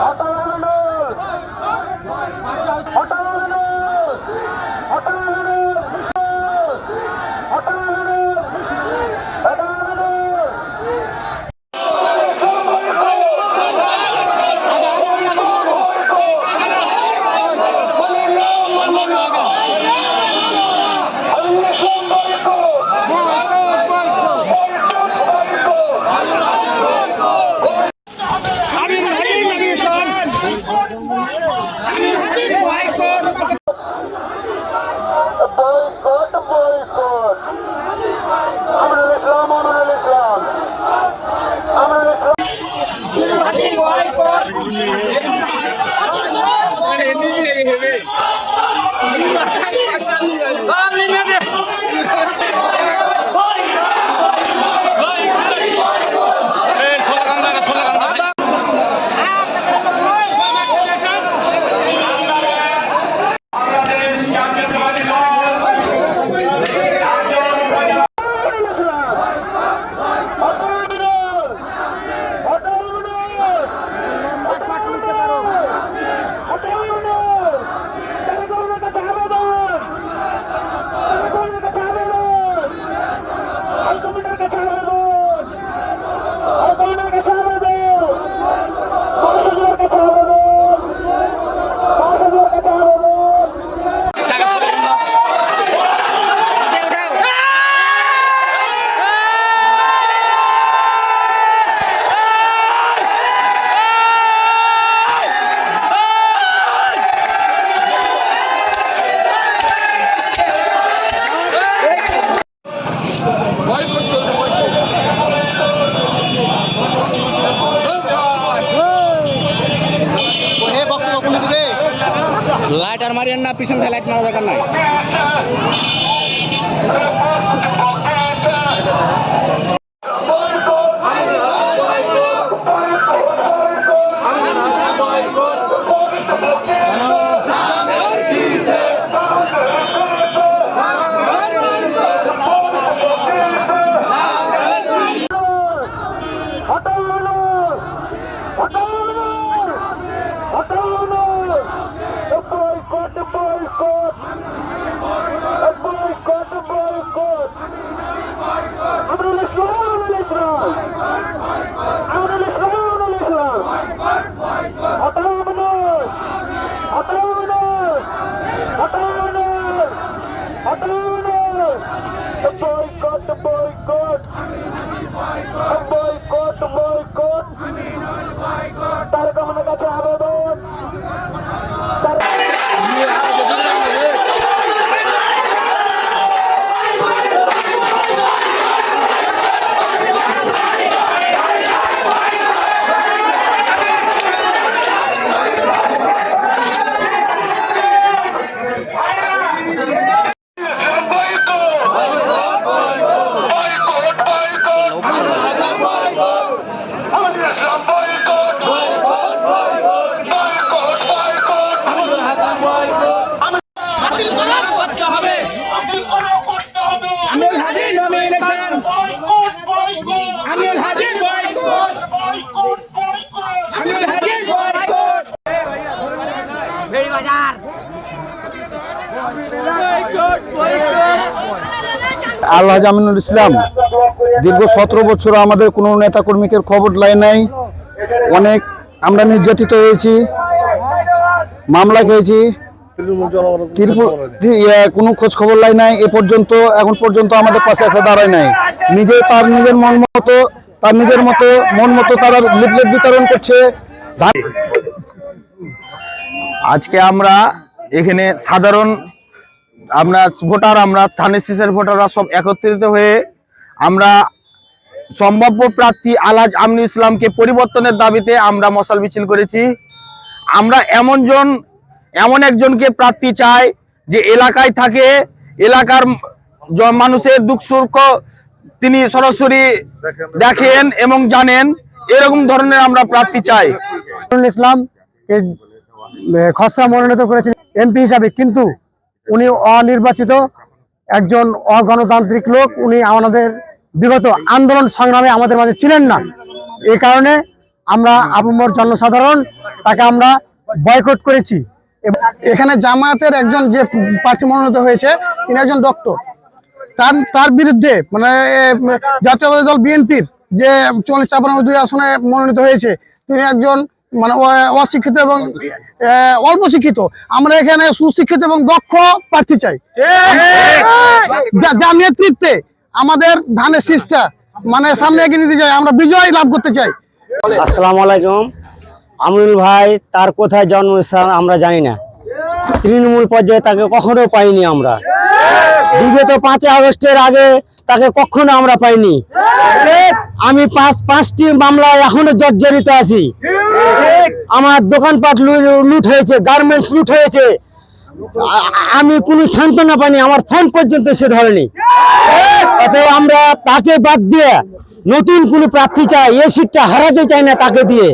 ಆಟ লাইট আর মারিয়েন না পিছন থেকে লাইট মারা দরকার নাই হটানোর হটানোর হটানোর boycott boycott boycott boycott Amrul Islam Amrul Islam Amrul Islam Amrul Islam হটানোর হটানোর হটানোর হটানোর বয়কট বয়কট বয়কট আল্লাহ জামিনুল ইসলাম, দীর্ঘ সতেরো বছর আমাদের কোনো নেতা কর্মীকে খবর লাই নাই। অনেক আমরা নির্যাতিত হয়েছি, মামলা খেয়েছি। কোনো খোঁজ খবর লাই নাই। এ পর্যন্ত, এখন পর্যন্ত আমাদের পাশে এসে দাঁড়ায় নাই। নিজে তার নিজের মন মতো, তার নিজের মতো, মন মতো তারা লিফলেট বিতরণ করছে। আজকে আমরা এখানে সাধারণ আমরা ভোটার, আমরা স্থানীয় শিশের ভোটাররা সব একত্রিত হয়ে আমরা সম্ভাব্য প্রার্থী আলাজ আমনি ইসলামকে পরিবর্তনের দাবিতে আমরা মশাল মিছিল করেছি। আমরা এমন জন এমন একজনকে প্রার্থী চাই যে এলাকায় থাকে, এলাকার মানুষের দুঃখ সুখ তিনি সরাসরি দেখেন এবং জানেন, এরকম ধরনের আমরা প্রার্থী চাই। ইসলামকে খসড়া মনোনীত করেছেন এমপি হিসাবে, কিন্তু উনি অনির্বাচিত একজন অগণতান্ত্রিক লোক উনি আমাদের বিগত আন্দোলন সংগ্রামে আমাদের মাঝে ছিলেন না। এই কারণে আমরা আবুমর জনসাধারণ তাকে আমরা বয়কট করেছি। এখানে জামায়াতের একজন যে প্রার্থী মনোনীত হয়েছে তিনি একজন ডক্টর। তার তার বিরুদ্ধে মানে এ, জাতীয়বাদী দল বিএনপির যে চল্লিশ চাপান্ন দুই আসনে মনোনীত হয়েছে তিনি একজন মানে অশিক্ষিত এবং অল্প শিক্ষিত। আমরা এখানে সুশিক্ষিত এবং দক্ষ প্রার্থী চাই। যা- নেতৃত্বে আমাদের ধানের শীষটা মানে সামনে এগিয়ে নিতে চাই, আমরা বিজয় লাভ করতে চাই। আসসালামু আলাইকুম। আমিনুল ভাই, তার কোথায় জন্মস্থান আমরা জানি না। তৃণমূল পর্যায়ে তাকে কখনো পাইনি আমরা। বিগত পাঁচই আগস্টের আগে তাকে কখনো আমরা পাইনি। আমি পাঁচ, পাঁচটি মামলায় এখনও জর্জরিত আছি। আমার দোকানপাট লুট হয়েছে গার্মেন্টস লুট হয়েছে। আমি কোনো সান্ত্বনা পাইনি, আমার ফোন পর্যন্ত সে ধরেনি। অতএব আমরা তাকে বাদ দিয়ে নতুন কোনো প্রার্থী চাই এ সিটটা হারাতে চাই না তাকে দিয়ে।